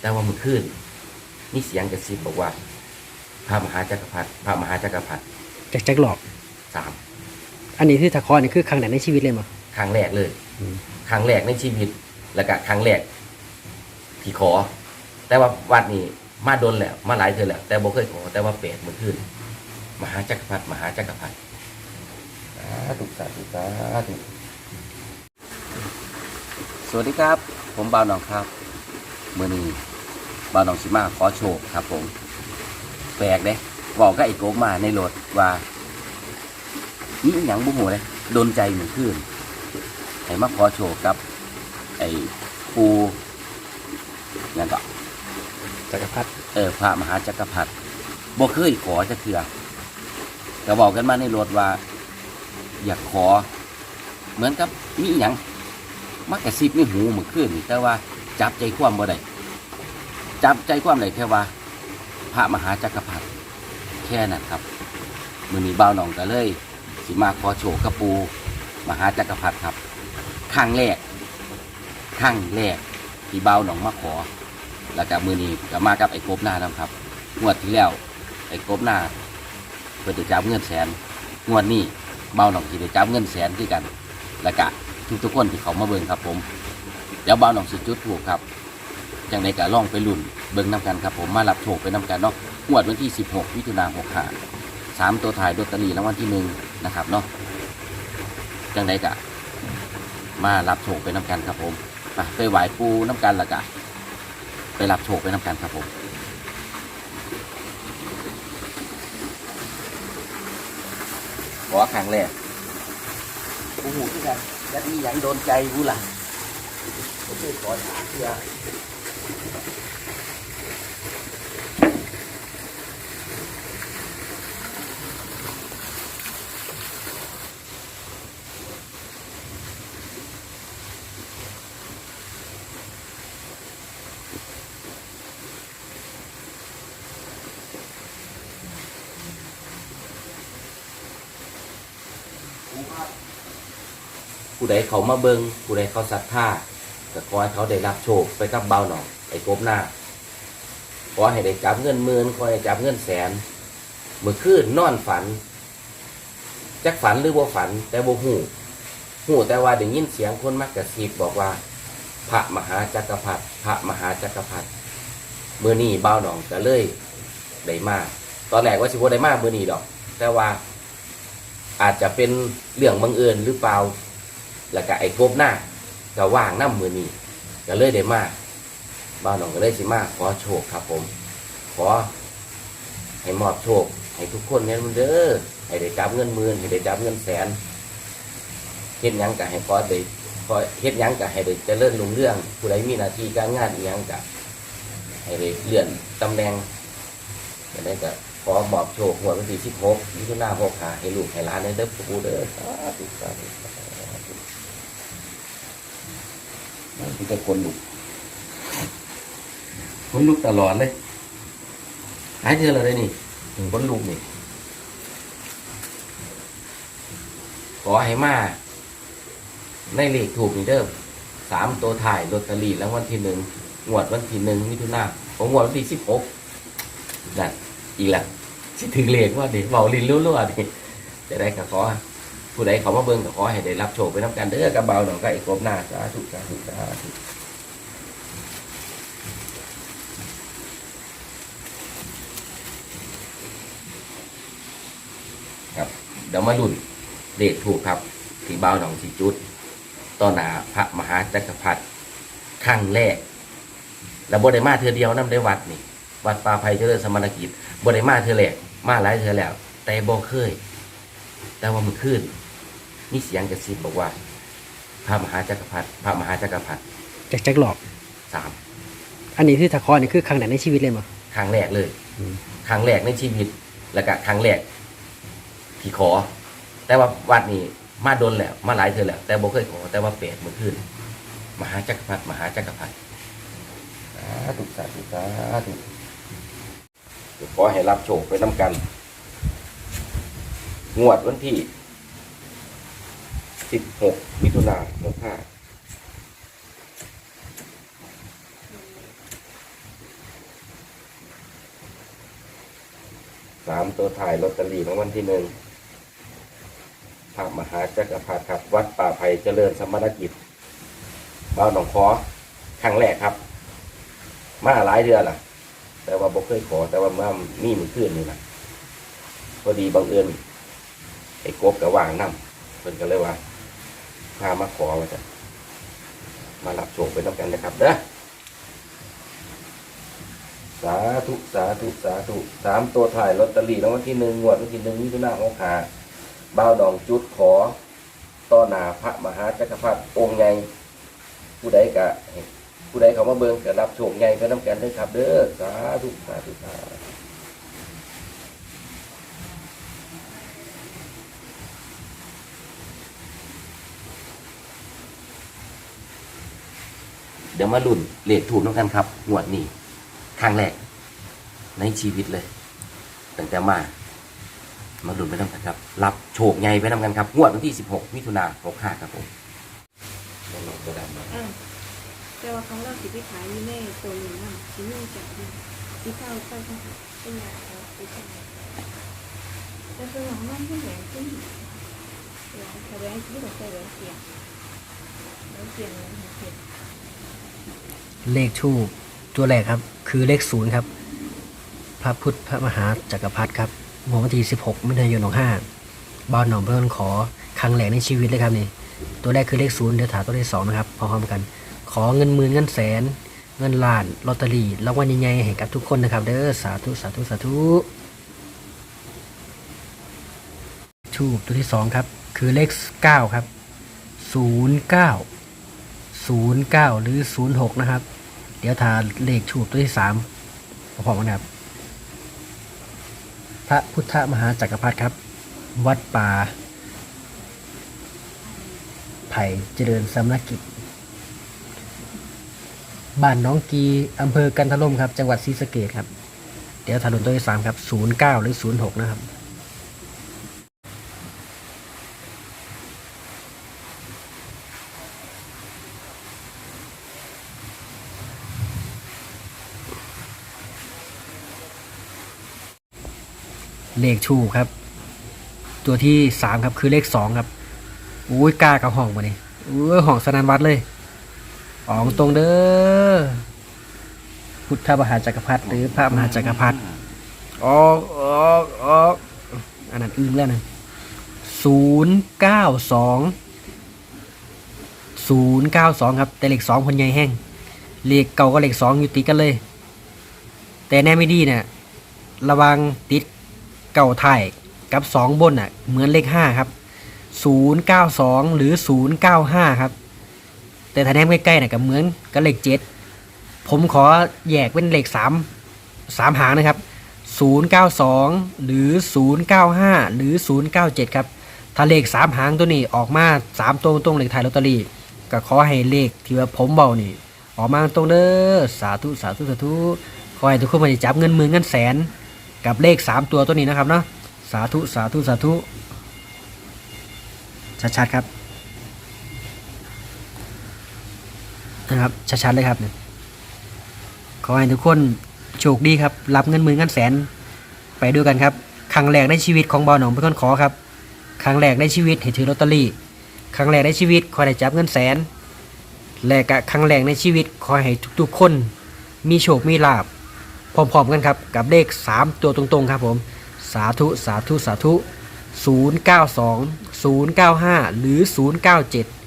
แต่ว่ามันขึ้นนี่เสียงกระซิบบอกว่าพระมหาจักรพรรดิพระมหาจักรพรรดิจากจักหลอกสามอันนี้ที่ตะคอนี่คือครั้งไหนในชีวิตเลยมั้งครั้งแรกเลยอืมครั้งแรกในชีวิต แล้วก็ครั้งแรกที่ขอ แต่ว่าวัดนี้มาโดนแล้วมาหลายเทื่อแล้วแต่บ่เคยขอ แต่ว่าแปดมันขึ้นมหาจักรพรรดิมหาจักรพรรดิสาธุสาธุสาธุสวัสดีครับ ผมบ่าวหนองครับเมื่อนี้บ่าวหนองสิมาขอโชคครับผม แปลกเด้บอกก็ไอ้โกบมาในรถว่านี่อหย่างบุหูเลยโดนใจเหมือนขึ้นให้มาขอโชคกับ ไอ้ปูนั่นก็จักรพรรดิเออพระมหาจักรพรรดิบ่เคยขอจะเถื่อก็บอกกันมาในรถว่า อยากขอ เหมือนกับมีอหย่างมักกระซิบในหูเมื่อคืนนี่แต่ว่า จับใจความบ่ได้จับใจความได้แค่ว่า พระมหาจักรพรรดิแค่นั้นครับมือนี้บ่าวหนองก็เลย สิมาขอโชคกับปู มหาจักรพรรดิครับครั้งแรกครั้งแรกที่บ่าวหนองมาขอ แล้วก็มือนี้ก็มากับไอ้กบหน้านํครับงวดที่แล้วไอ้กบหน้าเพื่อจะจับเงินแสนงวดนี้เบาหนองที่ได้จับเงินแสนที่กัน แล้วก็ทุกทุกคนที่เขามาเบิ่งครับผม ดี๋ยวเบาหนองสิจุดถูกครับจังในกะล่องไปลุ่นเบิ่งน้กันครับผมมารับโชคไปน้กันเนาะงวดวันที่ 16มิถุนายน65สามตัวถ่ายลอตเตอรี่รางวัลที่หนึ่งนะครับเนาะจังในกะ มารับโชคไปน้กันครับผมไปไปไหว้ปูน้กันและกะ ไปรับโชคไปน้ำกันครับผมขอครั้งแรกโอ้โหที่กันยัดนี่ยังโดนใจกูล่ะ ผมเคยขอถามเพื่อผู้ใดเขามาเบิงผู้ใดเขาศรัทธา ก็ขอให้เขาได้รับโชคไปกับเบาหน่อยไอ้กบหน้าขอให้ได้จับเงินหมื่นขอให้จับเงินแสนเมื่อคืนนอนฝันจักฝันหรือบ่ฝัน แต่บ่หูหูแต่ว่าได้ยินเสียงคนมักกระซิบบอกว่า พระมหาจักรพรรดิพระมหาจักรพรรดิเมื่อนี้เบาหน่องก็เลยได้มาตอนแรกว่าสิบ่ได้มาเมื่อนี้ดอก แต่ว่าอาจจะเป็นเรื่องบังเอิญหรือเปล่า แล้วก็ไอ้กบหน้า ก็ว่างน้ำมือนี้ก็เลยได้มากบ้านหนองก็เลยสิมากขอโชคครับ ผม ขอให้มอบโชคให้ทุกคนเนี่ยมันเด้อให้ได้จับเงินหมื่นให้ได้จับเงินแสนเฮ็ดยังก็ให้ขอได้ขอเฮ็ดยังก็ให้ได้เจริญรุ่งเรื่อง ผู้ใดมีหน้าที่การงานอีหยังก็ให้ได้เลื่อนตำแหน่งจะได้ก็ขอมอบโชคหัวดวันที่สิบหกมิถุนาหกหาให้ลูกให้หลานได้เด้อปู่เด้อสาธุสาธุสาธุ มันเป็คนลุกคนลุกตลอดเลยหายเจอเลยนี่คนลุกนี่ขอให้มาในเลขถูกนี่เด้อสามตัวถ่ายลอตเตอรี่แล้ววันที่หนึ่งงวดวันที่หนึ่งมิถุนาผมงวดวันที่สิบหกนั่นอีกแล้วสิถึงเลขว่าเด็กเบาลินรั่วๆนี่จะได้ก็ขอ ผู้ใดเขามาเบิ่งก็ขอให้ได้รับโชคไปน้ำกันเด้อกับเบาหน่อยก็อีกครบหน้าสาธุสาธุสาธุครับเดี๋ยวมาลุ้นเลขถูกครับที่เบาหนองสีจุดต่อหน้าพระมหาจักรพรรดิครั้งแรกแล้วบได้มาเธอเดียวนํได้วัดนี่ วัดป่าไผ่เจริญสมณกิจบได้มาเธอแรกมาหลายเธอแล้ว แต่บ่เคย แต่ว่ามันขึ้น นี่เสียงกระซิบบอกว่า พระมหาจักรพรรดิพระมหาจักรพรรดิจากจักหลอกสามอันนี้ที่ตะคอนี่คือครั้งไหนในชีวิตเลยมั้ง ครั้งแรกเลยอืม ครั้งแรกในชีวิต แล้วก็ครั้งแรกที่ขอ แต่ว่าวัดนี้มาโดนแล้ว มาหลายเธอแล้ว แต่บ่เคยขอ แต่ว่าแปดมันขึ้นมหาจักรพรรดิมหาจักรพรรดิสาธุสาธุสาธุเดี๋ยวขอให้รับโชคไปน้ำกัน งวดวันที่ สิบหกมิถุนาหกห้าสามตัวถ่ายลอตเตอรี่รางวันที่หนึ่งพระมหาจักรพรรดิครับ วัดป่าไผ่เจริญสมณกิจบ้านหนองคอครั้งแรกครับ มาหลายเดือนล่ะ แต่ว่าบ่เคยขอ แต่ว่ามามีมันขึ้นนี่นะพอดีบังเอิญไอ้กบกับว่างน้ำเพิ่นก็เลยว่า พามาขอว่าจะมารับโชคไปต้องกันนะครับเด้อสาธุสาธุสาธุสามตัวถ่ายลอตเตอรี่รางวัลที่หนึ่งงวดวันที่หนึ่งมิถุนายนหกหาบ้าวดองจุดขอต่อหนาพระมหาจักรพรรดิองค์ใหญ่ผู้ใดกะผู้ใดเขามาเบิ่งก็รับโชคใหญ่ไปน้ำกันเด้อครับ เด้อสาธุสาธุสาธุ เดี๋ยวมาลุ่นเลขถูกน้ำกันครับงวดนี้ครั้งแรกในชีวิตเลยตั้งแต่มา มาลุ้นไปน้ำกันครับ รับโชคใหญ่ไปน้ำกันครับงวดวันที่ 16 มิถุนา65ครับผมน้องๆก็ได้มาอ่าแต่ว่าของเราสิพิขายอยู่ในตัวหนึ่งนั่นสิมีจากที่ที่เข้าเข้าเข้าเป็นยาเอาไปใช้แต่ตัวของมันที่แหวนขึ้นแหวนแหวนที่เราใช้แหวนเสียงแหวนเสียงแหวนเสียง เลขทูบตัวแรกครับ คือเลขศูนย์ครับ พระพุทธพระมหาจักรพรรดิครับเมื่อวันที่ 16มิถุนายน65บ้านหนองเพื่อนขอครั้งแรกในชีวิตเลยครับนี่ตัวแรกคือเลขศูนย์เดี๋ยวถาตัวที่สองนะครับพร้อมกัน ขอเงินหมื่นเงินแสน เงินล้านลอตเตอรี่รางวัลใหญ่ๆให้กับทุกคนนะครับ เด้อสาธุสาธุสาธุทูบตัวที่สองครับ คือเลขเก้าครับศูนย์เก้าศูนย์เก้าหรือศูนย์หกนะครับ เดี๋ยวทาเลขทูบตัวที่สามพร้อมกันครับ พระพุทธมหาจักรพรรดิครับ วัดป่าไผ่เจริญสำนักกิจบ้านน้องกีอำเภอกันทลมครับ จังหวัดศรีสะเกดครับ เดี๋ยวถนนตัวที่สามครับ09หรือ06นะครับ เลขชูครับ ตัวที่สามครับคือเลขสองครับอุ้ยกล้ากับห้องมาเนี่ยอุ้ยห้องสนันวัดเลยออกตรงเด้อพุทธมหาจักรพรรดิหรือพระมหาจักรพรรดิออกออกออกอันนั้นอึ้งแล้วนะศูนย์เก้าสองศูนย์เก้าสองครับแต่เลขสองคนใหญ่แห้งเลขเก่าก็เลขสองอยู่ติดกันเลย แต่แน่ไม่ดีเนี่ยระวังติด เก่าถ่ายกับสองบนอะเหมือนเลขห้าครับศูนย์เก้าสองหรือศูนย์เก้าห้าครับ แต่ถ้าแนมใกล้ๆนี่ยก็เหมือนกับเลขเจ็ดผมขอแยกเป็นเลขสามสามหางนะครับศูนย์เก้าสองหรือศูนย์เก้าห้าหรือศูนย์เก้าเจ็ดครับ ถ้าเลขสามหางตัวนี้ออกมาสามตรงตรงเลขไทยลอตเตอรี่ก็ขอให้เลขที่ว่าผมเบานี่ออกมาตรงเด้อสาธุสาธุสาธุขอให้ทุกคนมาได้จับเงินหมื่นเงินแสน กับเลขสามตัวตัวนี้นะครับเนาะสาธุสาธุสาธุชัดๆครับนะครับชัดๆเลยครับขอให้ทุกคนโชคดีครับ รับเงินหมื่นเงินแสน ไปด้วยกันครับครั้งแรกในชีวิตของบอหนองเป็นคนขอครับครั้งแรกในชีวิตให้ถือลอตเตอรี่ครั้งแรกในชีวิตขอได้จับเงินแสน และก็ครั้งแรกในชีวิตขอให้ทุกๆคน มีโชคมีลาบ พร้อมๆกันครับกับเลข 3 ตัวตรงๆครับผมสาธุสาธุสาธุ092 095 หรือ 097